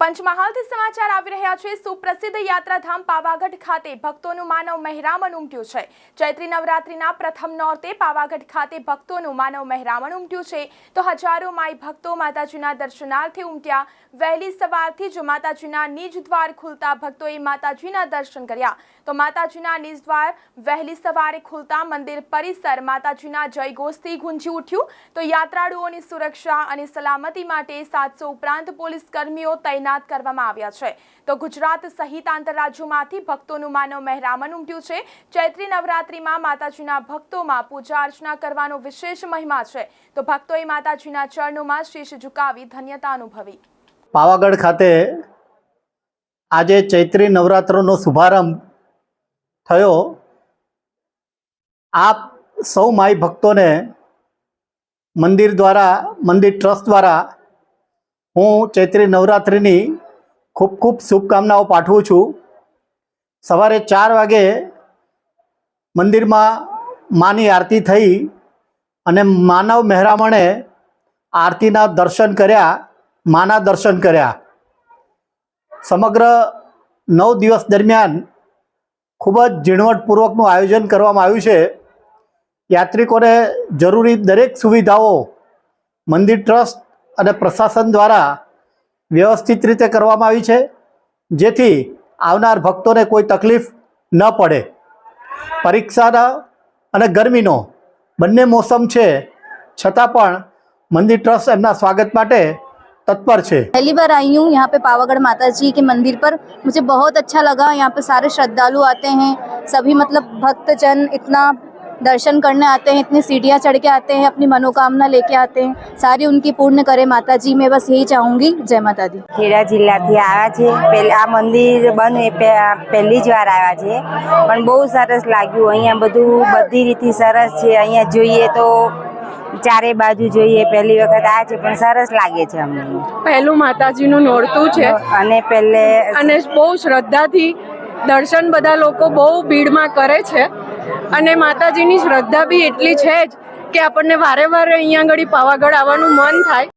પંચમહાલથી સમાચાર આવી રહ્યા છે. સુપ્રસિદ્ધ યાત્રાધામ પાવાગઢ ખાતે ભક્તોનું માનવ મહેરામણ ઉમટ્યું છે. ચૈત્રી નવરાત્રીના પ્રથમ નોરતે પાવાગઢ ખાતે ભક્તોનું માનવ મહેરામણ ઉમટ્યું છે. તો હજારો માઈ ભક્તો માતાજીના દર્શનાર્થે ઉમટ્યા. વહેલી સવારથી જ માતાજીના નિજ દ્વાર ખુલતા ભક્તોએ માતાજીના દર્શન કર્યા. તો માતાજીના નિજ દ્વાર વહેલી સવારે ખુલતા મંદિર પરિસર માતાજીના જયઘોષથી ગુંજી ઉઠ્યું. તો યાત્રાળુઓની સુરક્ષા અને સલામતી માટે સાતસો ઉપરાંત પોલીસ કર્મીઓ તૈનાત કરવામાં આવ્યા છે. તો ગુજરાત સહિત આંતરરાજ્યોમાંથી ભક્તોનું માનવ મહેરામણ ઉમટ્યું છે. ચૈત્રી નવરાત્રિમાં માતાજીના ભક્તોમાં પૂજા અર્ચના કરવાનો વિશેષ મહિમા છે. તો ભક્તોએ માતાજીના ચરણોમાં શીશ ઝુકાવી ધન્યતા અનુભવી. પાવાગઢ ખાતે આજે ચૈત્રી નવરાત્રનો શુભારંભ થયો. આપ સૌ માઈ ભક્તોને મંદિર દ્વારા, મંદિર ટ્રસ્ટ દ્વારા હું ચૈત્રી નવરાત્રિની ખૂબ ખૂબ શુભકામનાઓ પાઠવું છું. સવારે ચાર વાગે મંદિરમાં માની આરતી થઈ અને માનવ મહેરામણે આરતીના દર્શન કર્યા, માના દર્શન કર્યા. સમગ્ર નવ દિવસ દરમિયાન ખૂબ જ ઝીણવટપૂર્વકનું આયોજન કરવામાં આવ્યું છે. યાત્રિકોને જરૂરી દરેક સુવિધાઓ મંદિર ટ્રસ્ટ અને પ્રશાસન દ્વારા વ્યવસ્થિત રીતે કરવામાં આવી છે જેથી આવનાર ભક્તોને કોઈ તકલીફ ન પડે પરીક્ષાના અને ગરમીનો બંને મોસમ છે છતાં પણ મંદિર ટ્રસ્ટ એમના સ્વાગત માટે તત્પર છે पहली बार आई हूँ यहाँ पे पावागढ़ माता जी के मंदिर पर मुझे बहुत अच्छा लगा यहाँ पे सारे श्रद्धालु आते हैं सभी मतलब भक्तजन इतना दर्शन करने आते हैं इतनी सीढ़ियाँ चढ़ के आते हैं अपनी मनोकामना लेके आते हैं सारी उनकी पूर्ण करे माता जी मैं बस यही चाहूँगी जय माता दी ખેડા જિલ્લાથી આવ્યા છે પહેલા આ મંદિર બને પે- પહેલી જ વાર આવ્યા છે પણ બહુ સરસ લાગ્યું અહીંયા બધું બધી રીતથી સરસ છે અહીંયા જોઈએ તો ચારે બાજુ જોઈએ પહેલી વખત આવ્યા છે પણ સરસ લાગે છે અમને પહેલું માતાજીનું નોરતું છે અને પહેલે અને બહુ શ્રદ્ધાથી દર્શન બધા લોકો બહુ ભીડમાં કરે છે અને માતાજીની શ્રદ્ધા બી એટલી છે જ કે આપણને વારે વારે અહીંયા આગળ પાવાગઢ આવવાનું મન થાય.